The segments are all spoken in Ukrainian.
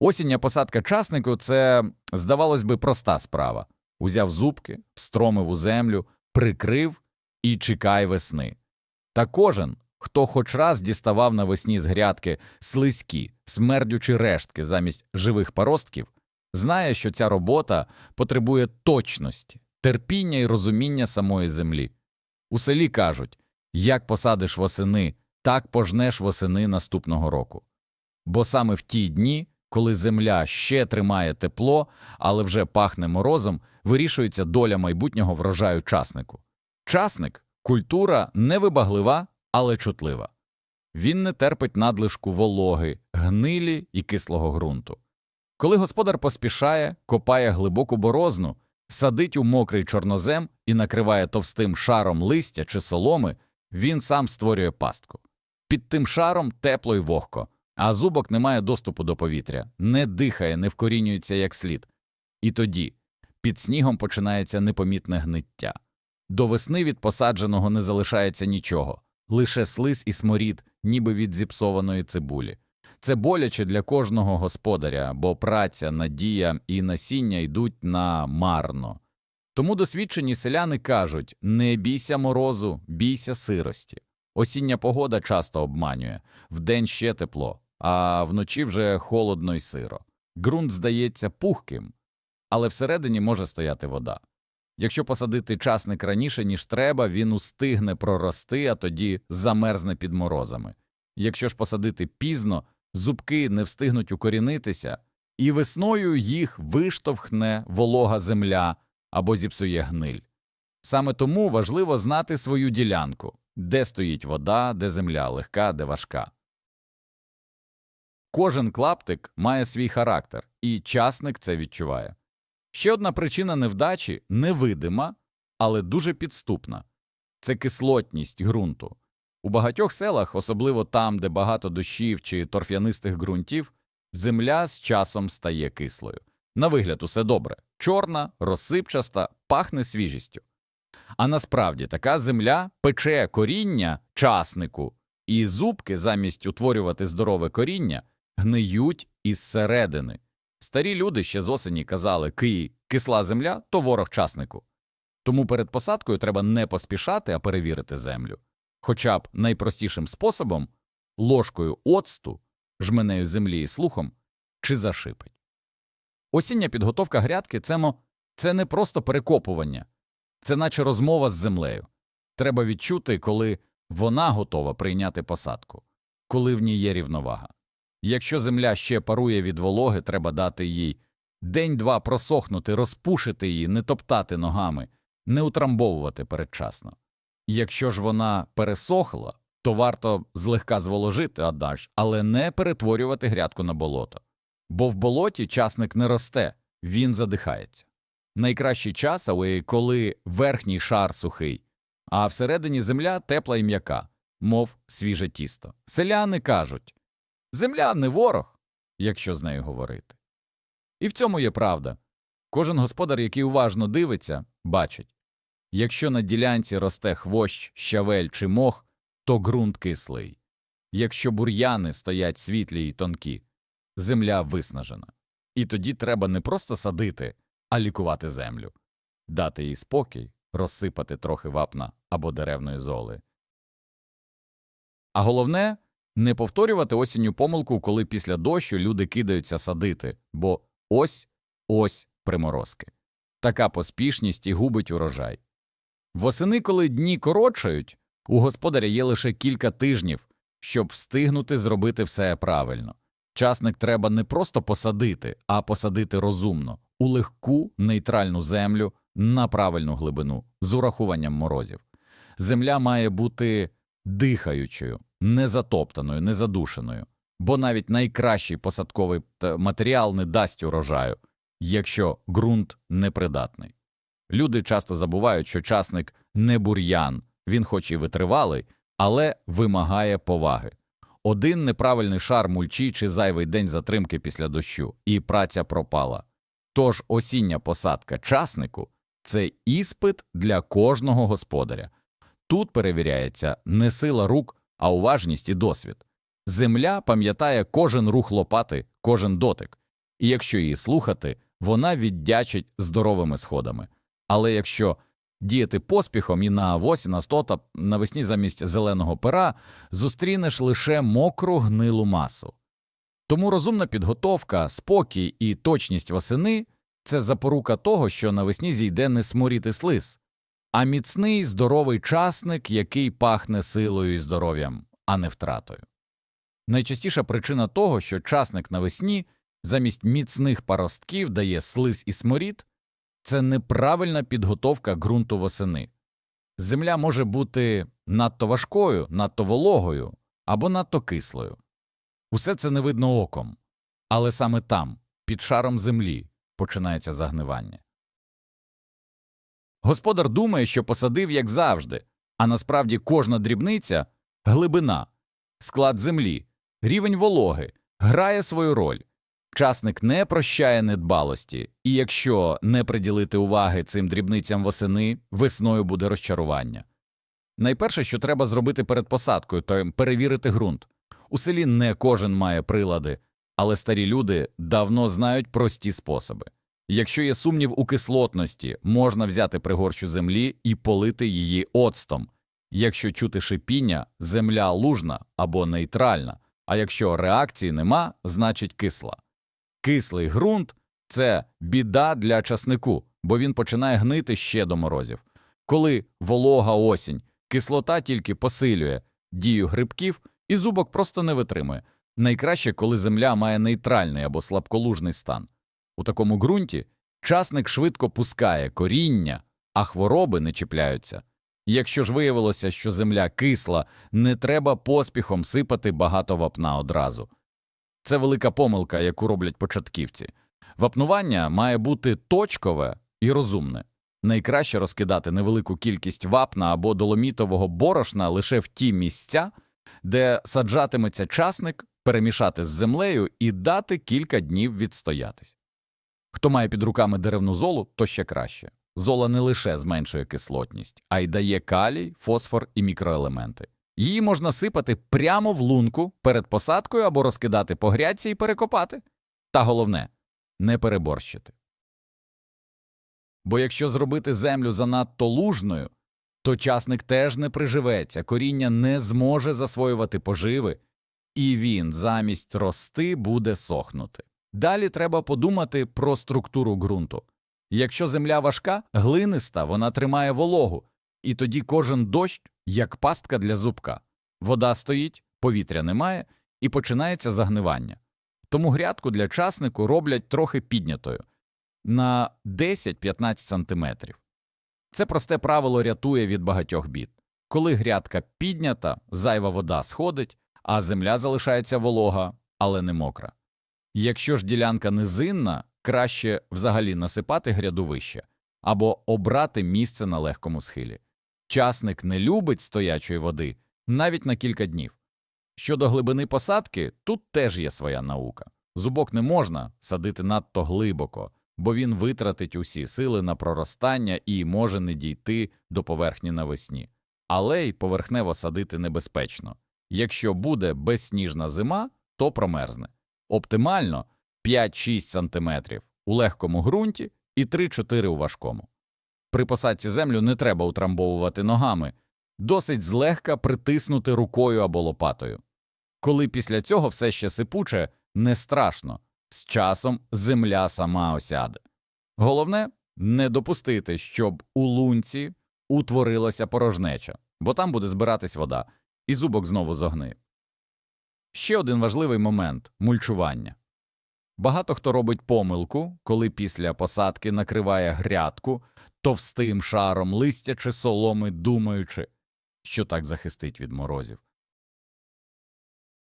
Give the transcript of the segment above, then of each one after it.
Осіння посадка часнику це, здавалось би, проста справа. Узяв зубки, встромив у землю, прикрив і чекай весни. Та кожен, хто хоч раз діставав навесні з грядки слизькі, смердючі рештки замість живих паростків, знає, що ця робота потребує точності, терпіння і розуміння самої землі. У селі кажуть як посадиш восени, так пожнеш восени наступного року. Бо саме в ті дні, коли земля ще тримає тепло, але вже пахне морозом, вирішується доля майбутнього врожаю часнику. Часник культура невибаглива, але чутлива. Він не терпить надлишку вологи, гнилі і кислого ґрунту. Коли господар поспішає, копає глибоку борозну, садить у мокрий чорнозем і накриває товстим шаром листя чи соломи, він сам створює пастку. Під тим шаром тепло й вогко, а зубок не має доступу до повітря, не дихає, не вкорінюється як слід. І тоді під снігом починається непомітне гниття. До весни від посадженого не залишається нічого, лише слиз і сморід, ніби від зіпсованої цибулі. Це боляче для кожного господаря, бо праця, надія і насіння йдуть на марно. Тому досвідчені селяни кажуть не бійся морозу, бійся сирості. Осіння погода часто обманює вдень ще тепло, а вночі вже холодно й сиро. Ґрунт здається пухким, але всередині може стояти вода. Якщо посадити часник раніше, ніж треба, він устигне прорости, а тоді замерзне під морозами. Якщо ж посадити пізно, зубки не встигнуть укорінитися, і весною їх виштовхне волога земля або зіпсує гниль. Саме тому важливо знати свою ділянку, де стоїть вода, де земля легка, де важка. Кожен клаптик має свій характер, і часник це відчуває. Ще одна причина невдачі невидима, але дуже підступна це кислотність ґрунту. У багатьох селах, особливо там, де багато дощів чи торф'янистих ґрунтів, земля з часом стає кислою. На вигляд усе добре чорна, розсипчаста, пахне свіжістю. А насправді така земля пече коріння часнику, і зубки, замість утворювати здорове коріння, гниють із середини. Старі люди ще з осені казали «Ки, кисла земля то ворог часнику. Тому перед посадкою треба не поспішати, а перевірити землю. Хоча б найпростішим способом ложкою оцту, жменею землі і слухом, чи зашипить. Осіння підготовка грядки це, це не просто перекопування, це наче розмова з землею. Треба відчути, коли вона готова прийняти посадку, коли в ній є рівновага. Якщо земля ще парує від вологи, треба дати їй день-два просохнути, розпушити її, не топтати ногами, не утрамбовувати передчасно. Якщо ж вона пересохла, то варто злегка зволожити адаж, але не перетворювати грядку на болото. Бо в болоті часник не росте, він задихається. Найкращий час, коли верхній шар сухий, а всередині земля тепла і м'яка, мов свіже тісто. Селяни кажуть земля не ворог, якщо з нею говорити. І в цьому є правда. Кожен господар, який уважно дивиться, бачить якщо на ділянці росте хвощ, щавель чи мох, то ґрунт кислий. Якщо бур'яни стоять світлі й тонкі, земля виснажена. І тоді треба не просто садити, а лікувати землю, дати їй спокій, розсипати трохи вапна або деревної золи. А головне не повторювати осінню помилку, коли після дощу люди кидаються садити, бо ось ось приморозки. Така поспішність і губить урожай. Восени, коли дні коротшають, у господаря є лише кілька тижнів, щоб встигнути зробити все правильно. Часник треба не просто посадити, а посадити розумно, у легку нейтральну землю на правильну глибину з урахуванням морозів. Земля має бути дихаючою, не затоптаною, не бо навіть найкращий посадковий матеріал не дасть урожаю, якщо ґрунт непридатний. Люди часто забувають, що часник не бур'ян, він хоч і витривалий, але вимагає поваги. Один неправильний шар мульчі чи зайвий день затримки після дощу, і праця пропала. Тож осіння посадка часнику це іспит для кожного господаря. Тут перевіряється не сила рук, а уважність і досвід. Земля пам'ятає кожен рух лопати, кожен дотик, і якщо її слухати, вона віддячить здоровими сходами. Але якщо діяти поспіхом і на авось, на стота навесні замість зеленого пера зустрінеш лише мокру гнилу масу. Тому розумна підготовка, спокій і точність восени це запорука того, що навесні зійде не сморіти слиз, а міцний здоровий часник, який пахне силою і здоров'ям, а не втратою. Найчастіша причина того, що часник навесні замість міцних паростків дає слиз і сморід, це неправильна підготовка ґрунту восени. Земля може бути надто важкою, надто вологою або надто кислою. Усе це не видно оком, але саме там, під шаром землі, починається загнивання. Господар думає, що посадив як завжди, а насправді кожна дрібниця глибина, склад землі, рівень вологи грає свою роль. Часник не прощає недбалості, і якщо не приділити уваги цим дрібницям восени, весною буде розчарування. Найперше, що треба зробити перед посадкою, то перевірити ґрунт. У селі не кожен має прилади, але старі люди давно знають прості способи. Якщо є сумнів у кислотності, можна взяти пригорщу землі і полити її оцтом. Якщо чути шипіння, земля лужна або нейтральна, а якщо реакції нема, значить кисла. Кислий ґрунт це біда для часнику, бо він починає гнити ще до морозів. Коли волога осінь, кислота тільки посилює дію грибків, і зубок просто не витримує. Найкраще, коли земля має нейтральний або слабколужний стан. У такому ґрунті часник швидко пускає коріння, а хвороби не чіпляються. Якщо ж виявилося, що земля кисла, не треба поспіхом сипати багато вапна одразу. Це велика помилка, яку роблять початківці. Вапнування має бути точкове і розумне. Найкраще розкидати невелику кількість вапна або доломітового борошна лише в ті місця, де саджатиметься часник, перемішати з землею і дати кілька днів відстоятись. Хто має під руками деревну золу, то ще краще. Зола не лише зменшує кислотність, а й дає калій, фосфор і мікроелементи. Її можна сипати прямо в лунку перед посадкою або розкидати по грядці і перекопати. Та головне не переборщити. Бо якщо зробити землю занадто лужною, то часник теж не приживеться, коріння не зможе засвоювати поживи, і він замість рости буде сохнути. Далі треба подумати про структуру ґрунту. Якщо земля важка, глиниста, вона тримає вологу, і тоді кожен дощ як пастка для зубка. Вода стоїть, повітря немає, і починається загнивання. Тому грядку для часнику роблять трохи піднятою на 10-15 см. Це просте правило рятує від багатьох бід. Коли грядка піднята, зайва вода сходить, а земля залишається волога, але не мокра. Якщо ж ділянка низинна, краще взагалі насипати гряду вище або обрати місце на легкому схилі. Часник не любить стоячої води навіть на кілька днів. Щодо глибини посадки, тут теж є своя наука. Зубок не можна садити надто глибоко, бо він витратить усі сили на проростання і може не дійти до поверхні навесні. Але й поверхнево садити небезпечно. Якщо буде безсніжна зима, то промерзне. Оптимально 5-6 см у легкому ґрунті і 3-4 у важкому. При посадці землю не треба утрамбовувати ногами, досить злегка притиснути рукою або лопатою. Коли після цього все ще сипуче, не страшно, з часом земля сама осяде. Головне не допустити, щоб у лунці утворилася порожнеча, бо там буде збиратись вода, і зубок знову зогниє. Ще один важливий момент мульчування. Багато хто робить помилку, коли після посадки накриває грядку товстим шаром листя чи соломи, думаючи, що так захистить від морозів.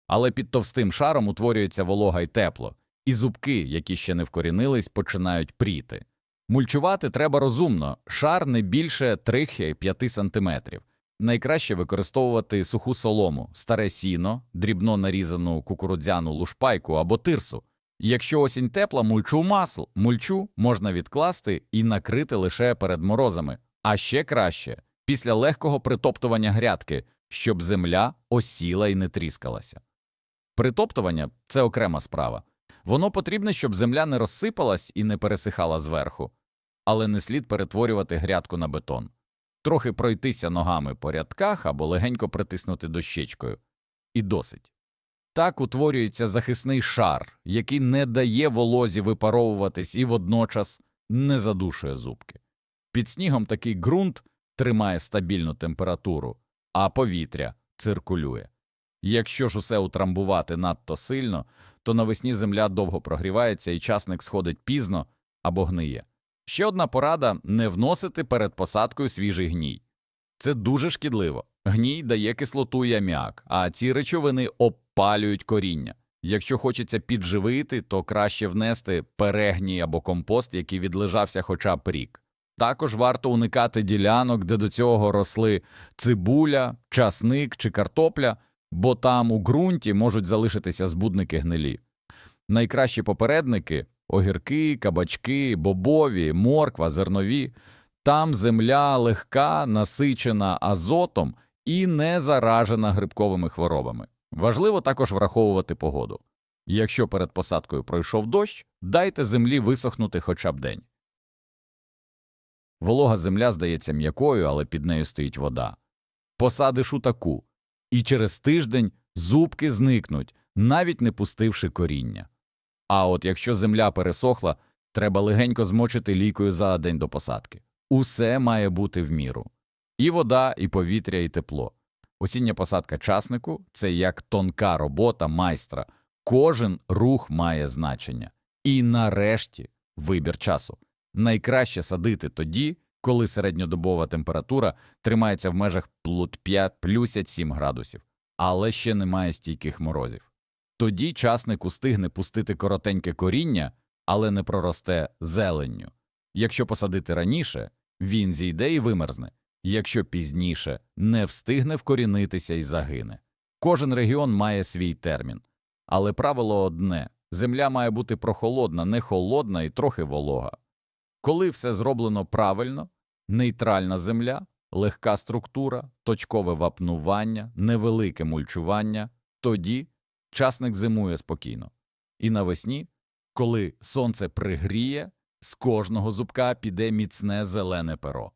Але під товстим шаром утворюється волога й тепло, і зубки, які ще не вкорінились, починають пріти. Мульчувати треба розумно, шар не більше 3-5 см. Найкраще використовувати суху солому, старе сіно, дрібно нарізану кукурудзяну лушпайку або тирсу. Якщо осінь тепла, мульчу масл, мульчу можна відкласти і накрити лише перед морозами, а ще краще після легкого притоптування грядки, щоб земля осіла і не тріскалася. Притоптування це окрема справа. Воно потрібне, щоб земля не розсипалась і не пересихала зверху, але не слід перетворювати грядку на бетон. Трохи пройтися ногами по рядках або легенько притиснути дощечкою. І досить. Так утворюється захисний шар, який не дає волозі випаровуватись і водночас не задушує зубки. Під снігом такий ґрунт тримає стабільну температуру, а повітря циркулює. Якщо ж усе утрамбувати надто сильно, то навесні земля довго прогрівається і часник сходить пізно або гниє. Ще одна порада не вносити перед посадкою свіжий гній. Це дуже шкідливо. Гній дає кислоту і аміак, а ці речовини обпалюють коріння. Якщо хочеться підживити, то краще внести перегній або компост, який відлежався хоча б рік. Також варто уникати ділянок, де до цього росли цибуля, часник чи картопля, бо там у ґрунті можуть залишитися збудники гнилі. Найкращі попередники огірки, кабачки, бобові, морква, зернові. Там земля легка, насичена азотом і не заражена грибковими хворобами. Важливо також враховувати погоду. Якщо перед посадкою пройшов дощ, дайте землі висохнути хоча б день. Волога земля здається м'якою, але під нею стоїть вода. Посадиш у таку, і через тиждень зубки зникнуть, навіть не пустивши коріння. А от якщо земля пересохла, треба легенько змочити лікою за день до посадки. Усе має бути в міру. І вода, і повітря, і тепло. Осіння посадка часнику це як тонка робота майстра. Кожен рух має значення. І нарешті вибір часу. Найкраще садити тоді, коли середньодобова температура тримається в межах плюс 5 плюс 7 градусів, але ще немає стійких морозів. Тоді часник устигне пустити коротеньке коріння, але не проросте зеленню. Якщо посадити раніше, він зійде і вимерзне, якщо пізніше не встигне вкорінитися і загине. Кожен регіон має свій термін, але правило одне земля має бути прохолодна, не холодна і трохи волога. Коли все зроблено правильно, нейтральна земля, легка структура, точкове вапнування, невелике мульчування, тоді часник зимує спокійно. І навесні, коли сонце пригріє, з кожного зубка піде міцне зелене перо.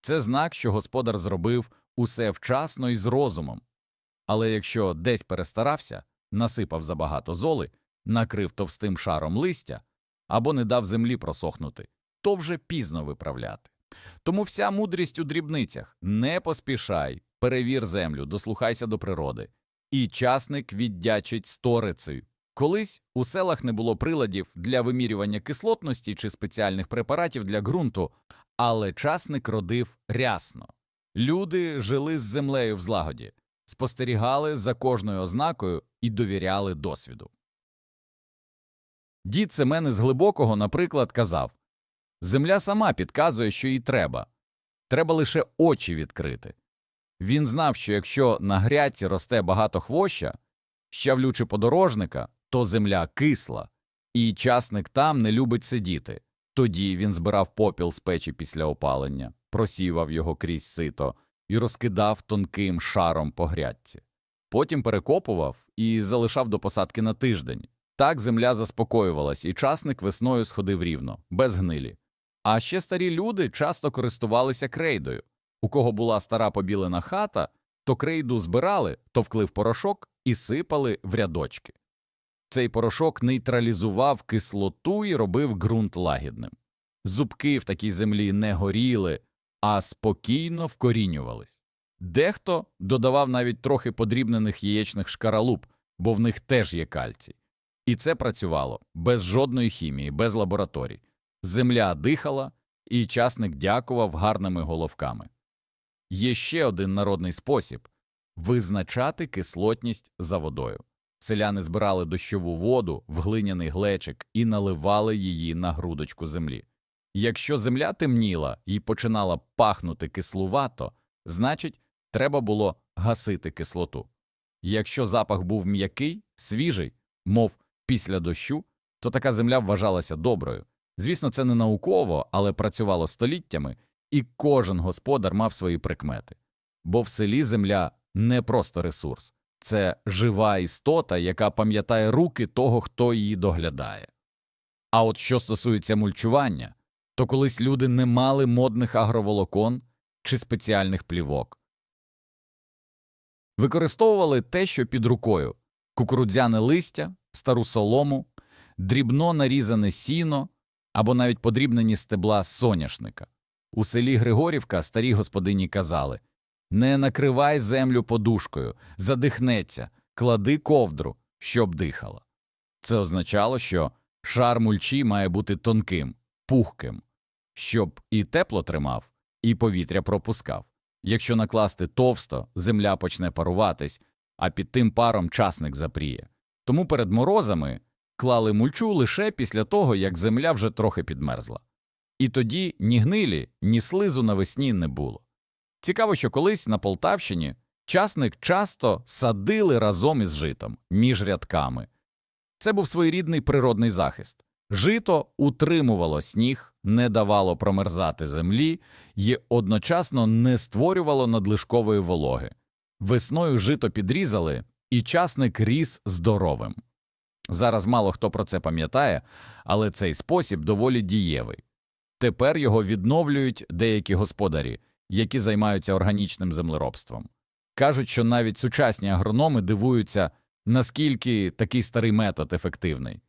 Це знак, що господар зробив усе вчасно і з розумом. Але якщо десь перестарався, насипав забагато золи, накрив товстим шаром листя або не дав землі просохнути, то вже пізно виправляти. Тому вся мудрість у дрібницях не поспішай, перевір землю, дослухайся до природи. І часник віддячить сторицею. Колись у селах не було приладів для вимірювання кислотності чи спеціальних препаратів для ґрунту, але часник родив рясно. Люди жили з землею в злагоді, спостерігали за кожною ознакою і довіряли досвіду. Дід Семен із глибокого, наприклад, казав Земля сама підказує, що їй треба. Треба лише очі відкрити. Він знав, що якщо на грядці росте багато хвоща, щавлючи подорожника, то земля кисла, і часник там не любить сидіти. Тоді він збирав попіл з печі після опалення, просівав його крізь сито і розкидав тонким шаром по грядці. Потім перекопував і залишав до посадки на тиждень. Так земля заспокоювалась, і часник весною сходив рівно, без гнилі. А ще старі люди часто користувалися крейдою. У кого була стара побілена хата, то крейду збирали, товкли в порошок і сипали в рядочки. Цей порошок нейтралізував кислоту і робив ґрунт лагідним. Зубки в такій землі не горіли, а спокійно вкорінювались. Дехто додавав навіть трохи подрібнених яєчних шкаралуп, бо в них теж є кальцій. І це працювало без жодної хімії, без лабораторій. Земля дихала, і часник дякував гарними головками. Є ще один народний спосіб визначати кислотність за водою. Селяни збирали дощову воду в глиняний глечик і наливали її на грудочку землі. Якщо земля темніла і починала пахнути кислувато, значить, треба було гасити кислоту. Якщо запах був м'який, свіжий, мов після дощу, то така земля вважалася доброю. Звісно, це не науково, але працювало століттями, і кожен господар мав свої прикмети. Бо в селі земля не просто ресурс, це жива істота, яка пам'ятає руки того, хто її доглядає. А от що стосується мульчування, то колись люди не мали модних агроволокон чи спеціальних плівок. Використовували те, що під рукою кукурудзяне листя, стару солому, дрібно нарізане сіно або навіть подрібнені стебла соняшника. У селі Григорівка старі господині казали не накривай землю подушкою, задихнеться, клади ковдру, щоб дихала. Це означало, що шар мульчі має бути тонким, пухким, щоб і тепло тримав, і повітря пропускав. Якщо накласти товсто, земля почне паруватись, а під тим паром часник запріє. Тому перед морозами клали мульчу лише після того, як земля вже трохи підмерзла. І тоді ні гнилі, ні слизу навесні не було. Цікаво, що колись на Полтавщині часник часто садили разом із житом між рядками. Це був своєрідний природний захист. Жито утримувало сніг, не давало промерзати землі і одночасно не створювало надлишкової вологи. Весною жито підрізали, і часник ріс здоровим. Зараз мало хто про це пам'ятає, але цей спосіб доволі дієвий. Тепер його відновлюють деякі господарі, які займаються органічним землеробством. Кажуть, що навіть сучасні агрономи дивуються, наскільки такий старий метод ефективний.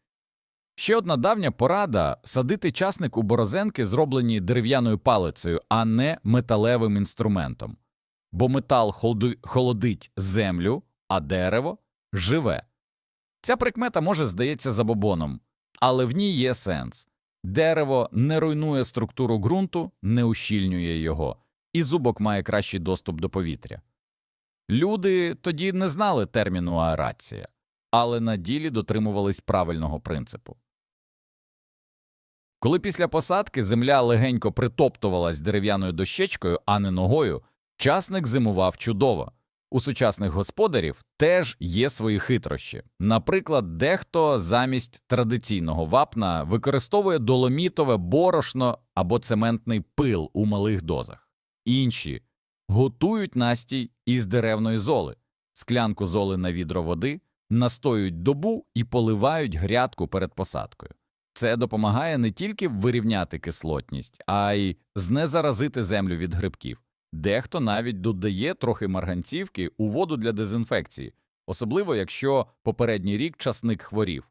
Ще одна давня порада садити часник у борозенки, зроблені дерев'яною палицею, а не металевим інструментом. Бо метал холодить землю, а дерево живе. Ця прикмета може здається забобоном, але в ній є сенс. Дерево не руйнує структуру ґрунту, не ущільнює його, і зубок має кращий доступ до повітря. Люди тоді не знали терміну аерація, але на ділі дотримувались правильного принципу. Коли після посадки земля легенько притоптувалась дерев'яною дощечкою, а не ногою, часник зимував чудово. У сучасних господарів теж є свої хитрощі. Наприклад, дехто замість традиційного вапна використовує доломітове борошно або цементний пил у малих дозах. Інші готують настій із деревної золи, склянку золи на відро води, настоюють добу і поливають грядку перед посадкою. Це допомагає не тільки вирівняти кислотність, а й знезаразити землю від грибків. Дехто навіть додає трохи марганцівки у воду для дезінфекції, особливо якщо попередній рік часник хворів.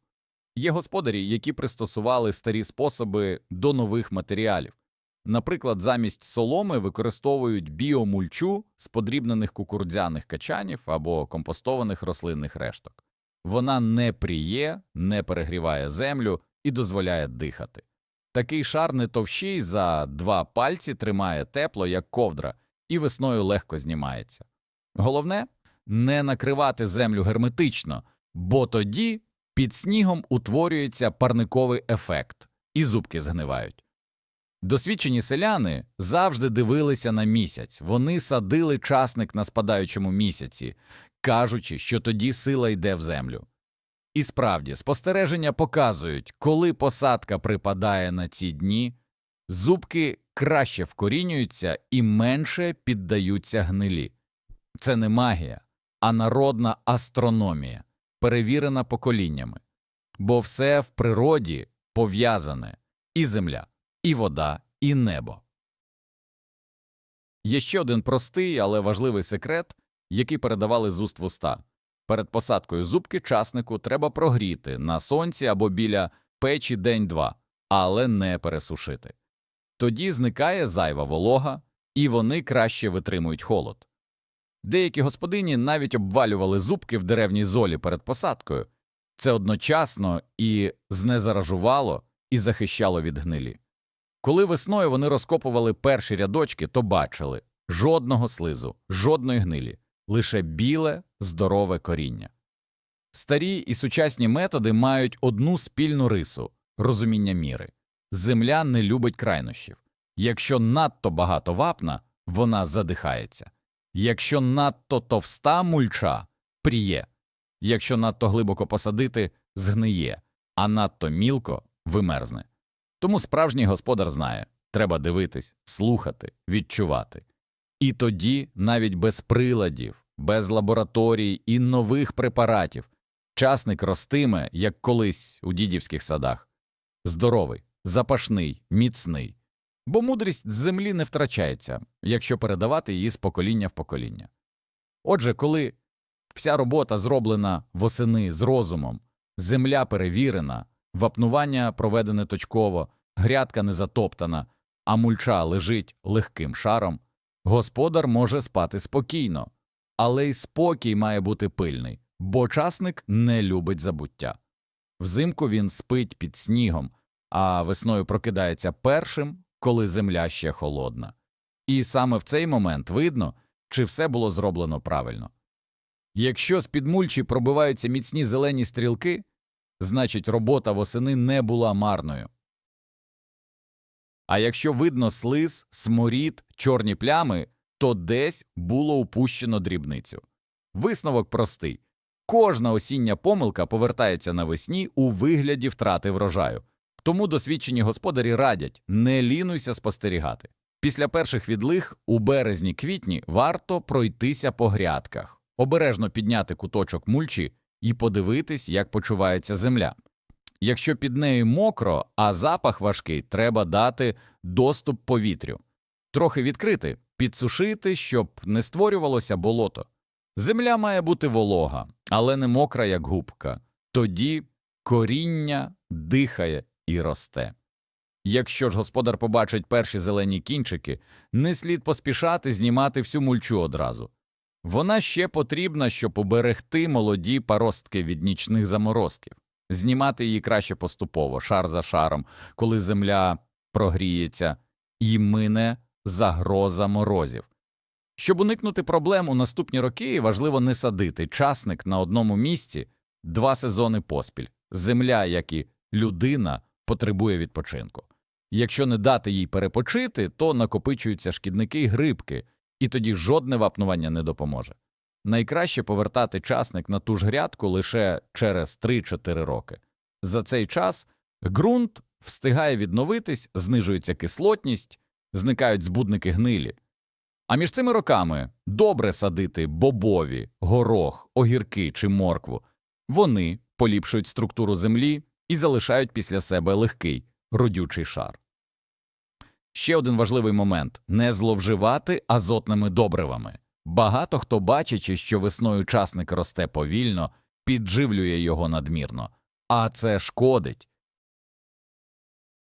Є господарі, які пристосували старі способи до нових матеріалів. Наприклад, замість соломи використовують біомульчу з подрібнених кукурудзяних качанів або компостованих рослинних решток. Вона не пріє, не перегріває землю і дозволяє дихати. Такий шар не товщий за два пальці тримає тепло, як ковдра, і весною легко знімається. Головне не накривати землю герметично, бо тоді під снігом утворюється парниковий ефект, і зубки згнивають. Досвідчені селяни завжди дивилися на місяць, вони садили часник на спадаючому місяці, кажучи, що тоді сила йде в землю. І справді, спостереження показують, коли посадка припадає на ці дні, зубки краще вкорінюються і менше піддаються гнилі. Це не магія, а народна астрономія, перевірена поколіннями. Бо все в природі пов'язане і земля, і вода, і небо. Є ще один простий, але важливий секрет, який передавали з уст в уста. Перед посадкою зубки часнику треба прогріти на сонці або біля печі день-два, але не пересушити. Тоді зникає зайва волога, і вони краще витримують холод. Деякі господині навіть обвалювали зубки в деревній золі перед посадкою. Це одночасно і знезаражувало, і захищало від гнилі. Коли весною вони розкопували перші рядочки, то бачили жодного слизу, жодної гнилі, лише біле, здорове коріння. Старі і сучасні методи мають одну спільну рису розуміння міри. Земля не любить крайнощів. Якщо надто багато вапна, вона задихається. Якщо надто товста мульча пріє, якщо надто глибоко посадити, згниє, а надто мілко вимерзне. Тому справжній господар знає треба дивитись, слухати, відчувати. І тоді, навіть без приладів, без лабораторій і нових препаратів. Часник ростиме, як колись у дідівських садах. Здоровий, запашний, міцний. Бо мудрість з землі не втрачається, якщо передавати її з покоління в покоління. Отже, коли вся робота зроблена восени з розумом, земля перевірена, вапнування проведене точково, грядка не затоптана, а мульча лежить легким шаром, господар може спати спокійно, але й спокій має бути пильний, бо часник не любить забуття. Взимку він спить під снігом, а весною прокидається першим, коли земля ще холодна. І саме в цей момент видно, чи все було зроблено правильно. Якщо з під мульчі пробиваються міцні зелені стрілки, значить робота восени не була марною. А якщо видно слиз, сморід, чорні плями, то десь було упущено дрібницю. Висновок простий кожна осіння помилка повертається навесні у вигляді втрати врожаю. Тому досвідчені господарі радять не лінуйся спостерігати. Після перших відлиг у березні-квітні варто пройтися по грядках, обережно підняти куточок мульчі і подивитись, як почувається земля. Якщо під нею мокро, а запах важкий, треба дати доступ повітрю, трохи відкрити, підсушити, щоб не створювалося болото. Земля має бути волога, але не мокра, як губка. Тоді коріння дихає і росте. Якщо ж господар побачить перші зелені кінчики, не слід поспішати знімати всю мульчу одразу. Вона ще потрібна, щоб уберегти молоді паростки від нічних заморозків. Знімати її краще поступово, шар за шаром, коли земля прогріється і мине загроза морозів. Щоб уникнути проблем у наступні роки, важливо не садити часник на одному місці два сезони поспіль. Земля, як і людина, потребує відпочинку. Якщо не дати їй перепочити, то накопичуються шкідники й грибки, і тоді жодне вапнування не допоможе. Найкраще повертати часник на ту ж грядку лише через 3-4 роки. За цей час ґрунт встигає відновитись, знижується кислотність, зникають збудники гнилі. А між цими роками добре садити бобові, горох, огірки чи моркву. Вони поліпшують структуру землі і залишають після себе легкий, родючий шар. Ще один важливий момент не зловживати азотними добривами. Багато хто, бачачи, що весною часник росте повільно, підживлює його надмірно, а це шкодить.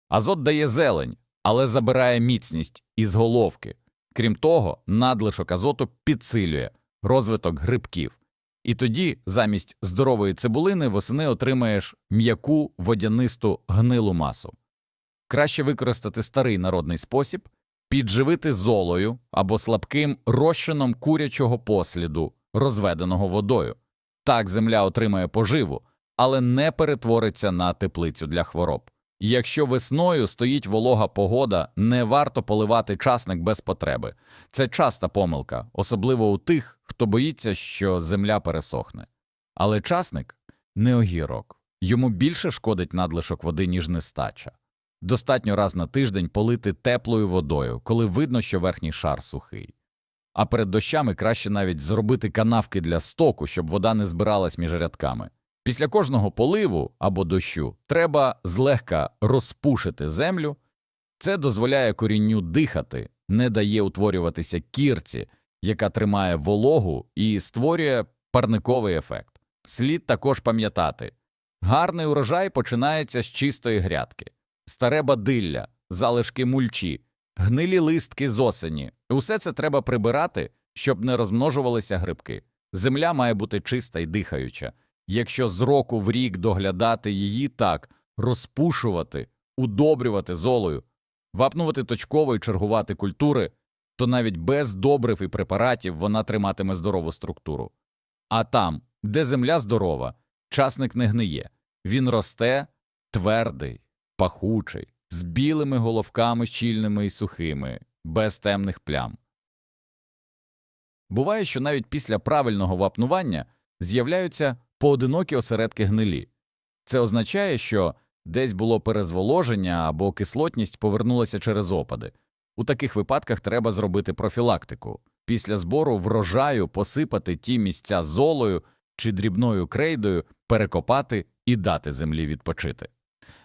Азот дає зелень, але забирає міцність із головки. Крім того, надлишок азоту підсилює розвиток грибків. І тоді замість здорової цибулини восени отримаєш м'яку водянисту гнилу масу. Краще використати старий народний спосіб, підживити золою або слабким розчином курячого посліду, розведеного водою. Так земля отримає поживу, але не перетвориться на теплицю для хвороб. Якщо весною стоїть волога погода, не варто поливати часник без потреби. Це часта помилка, особливо у тих, хто боїться, що земля пересохне. Але часник не огірок, йому більше шкодить надлишок води, ніж нестача. Достатньо раз на тиждень полити теплою водою, коли видно, що верхній шар сухий. А перед дощами краще навіть зробити канавки для стоку, щоб вода не збиралась між рядками. Після кожного поливу або дощу треба злегка розпушити землю, це дозволяє корінню дихати, не дає утворюватися кірці, яка тримає вологу і створює парниковий ефект. Слід також пам'ятати гарний урожай починається з чистої грядки, старе бадилля, залишки мульчі, гнилі листки з осені. Усе це треба прибирати, щоб не розмножувалися грибки. Земля має бути чиста і дихаюча. Якщо з року в рік доглядати її так, розпушувати, удобрювати золою, вапнувати точково і чергувати культури, то навіть без добрив і препаратів вона триматиме здорову структуру. А там, де земля здорова, часник не гниє, він росте твердий, пахучий, з білими головками щільними і сухими, без темних плям. Буває, що навіть після правильного вапнування з'являються поодинокі осередки гнилі. Це означає, що десь було перезволоження або кислотність повернулася через опади. У таких випадках треба зробити профілактику, після збору врожаю посипати ті місця золою чи дрібною крейдою, перекопати і дати землі відпочити.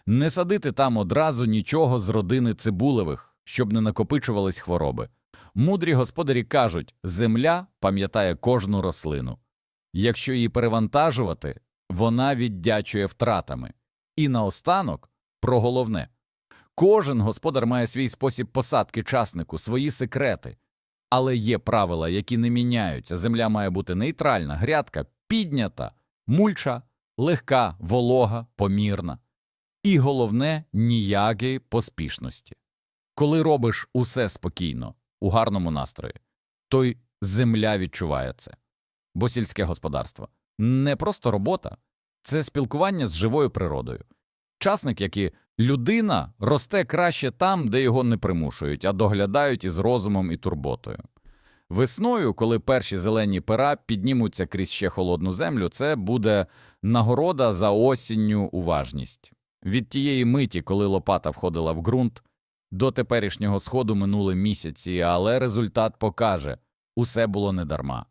Не садити там одразу нічого з родини цибулевих, щоб не накопичувались хвороби. Мудрі господарі кажуть, земля пам'ятає кожну рослину. Якщо її перевантажувати, вона віддячує втратами. І наостанок про головне. Кожен господар має свій спосіб посадки часнику, свої секрети. Але є правила, які не міняються. Земля має бути нейтральна, грядка піднята, мульча, легка, волога, помірна. І головне ніякої поспішності. Коли робиш усе спокійно, у гарному настрої, то й земля відчуває це. Бо сільське господарство не просто робота, це спілкування з живою природою. Часник, як і людина, росте краще там, де його не примушують, а доглядають із розумом і турботою. Весною, коли перші зелені пера піднімуться крізь ще холодну землю, це буде нагорода за осінню уважність. Від тієї миті, коли лопата входила в ґрунт, до теперішнього сходу минули місяці, але результат покаже – усе було недарма.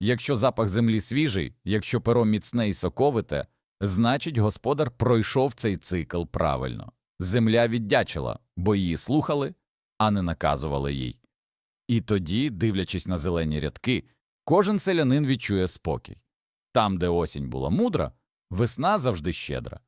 Якщо запах землі свіжий, якщо перо міцне і соковите, значить господар пройшов цей цикл правильно. Земля віддячила, бо її слухали, а не наказували їй. І тоді, дивлячись на зелені рядки, кожен селянин відчує спокій. Там, де осінь була мудра, весна завжди щедра.